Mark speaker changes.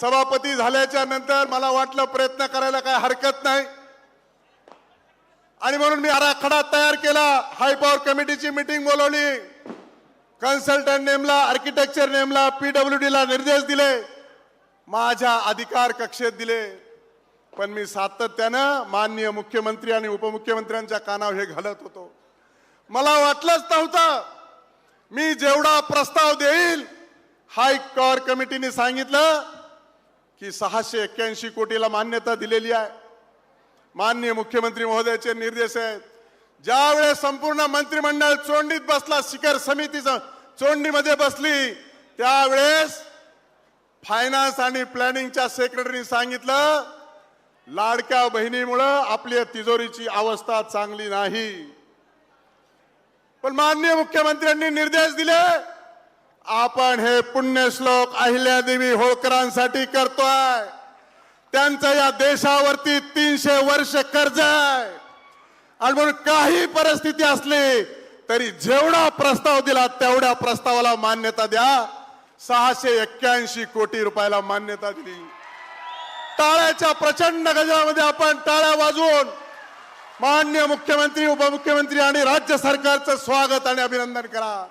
Speaker 1: सभापती झाल्याच्यानंतर मला वाटलं प्रयत्न करायला काय हरकत नाही. आणि म्हणून मी आराखडा तयार केला. हाय पॉवर कमिटीची मिटिंग बोलवली. कन्सल्टंट नेमला आर्किटेक्चर नेमला पीडब्ल्यू डीला निर्देश दिले. माझ्या अधिकार कक्षेत दिले. पण मी सातत्यानं माननीय मुख्यमंत्री आणि उपमुख्यमंत्र्यांच्या कानावर हे घालत होतो. मला वाटलंच नव्हतं. मी जेवढा प्रस्ताव देईल हाय पॉवर कमिटीने सांगितलं की सहाशे एक्क्याऐंशी कोटीला मान्यता दिलेली आहे. माननीय मुख्यमंत्री महोदयाचे निर्देश आहेत. ज्यावेळेस संपूर्ण मंत्रिमंडळ चोंडीत बसला शिखर समितीचं चोंडीमध्ये बसली त्यावेळेस फायनान्स आणि प्लॅनिंगच्या सेक्रेटरीने सांगितलं लाडक्या बहिणीमुळं आपल्या तिजोरीची अवस्था चांगली नाही. पण माननीय मुख्यमंत्र्यांनी निर्देश दिले आपण हे पुण्यश्लोक अहिल्यादेवी होळकरांसाठी करतोय. त्यांचं या देशावरती तीनशे वर्ष कर्ज आहे. आणि म्हणून काही परिस्थिती असली तरी जेवढा प्रस्ताव दिला तेवढ्या प्रस्तावाला मान्यता द्या. सहाशे एक्क्याऐंशी कोटी रुपयाला मान्यता दिली. टाळ्याच्या प्रचंड गजरामध्ये आपण टाळ्या वाजवून मान्य मुख्यमंत्री उपमुख्यमंत्री आणि राज्य सरकारचं स्वागत आणि अभिनंदन करा.